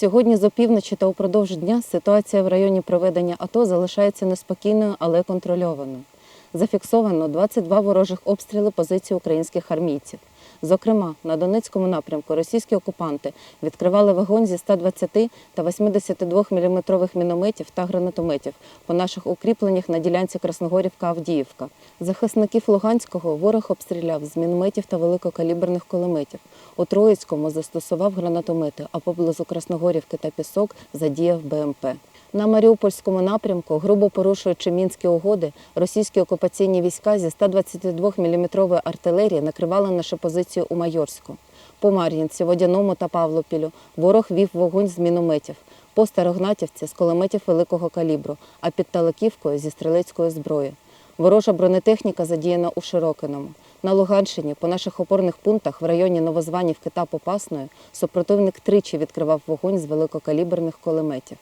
Сьогодні з опівночі та упродовж дня ситуація в районі проведення АТО залишається неспокійною, але контрольованою. Зафіксовано 22 ворожих обстріли позицій українських армійців. Зокрема, на Донецькому напрямку російські окупанти відкривали вогонь зі 120 та 82 мм мінометів та гранатометів по наших укріпленнях на ділянці Красногорівка-Авдіївка. Захисників Луганського ворог обстріляв з мінометів та великокаліберних кулеметів. У Троїцькому застосував гранатомети, а поблизу Красногорівки та Пісок задіяв БМП. На Маріупольському напрямку, грубо порушуючи мінські угоди, російські окупаційні війська зі 122 мм артилерії накривали нашу позицію у Майорську. По Мар'їнці, Водяному та Павлопілю ворог вів вогонь з мінометів. По Старогнатівці з кулеметів великого калібру, а під Талаківкою зі стрілецької зброї. Ворожа бронетехніка задіяна у Широкиному. На Луганщині по наших опорних пунктах в районі Новозванівки та Попасної супротивник тричі відкривав вогонь з великокаліберних кулеметів.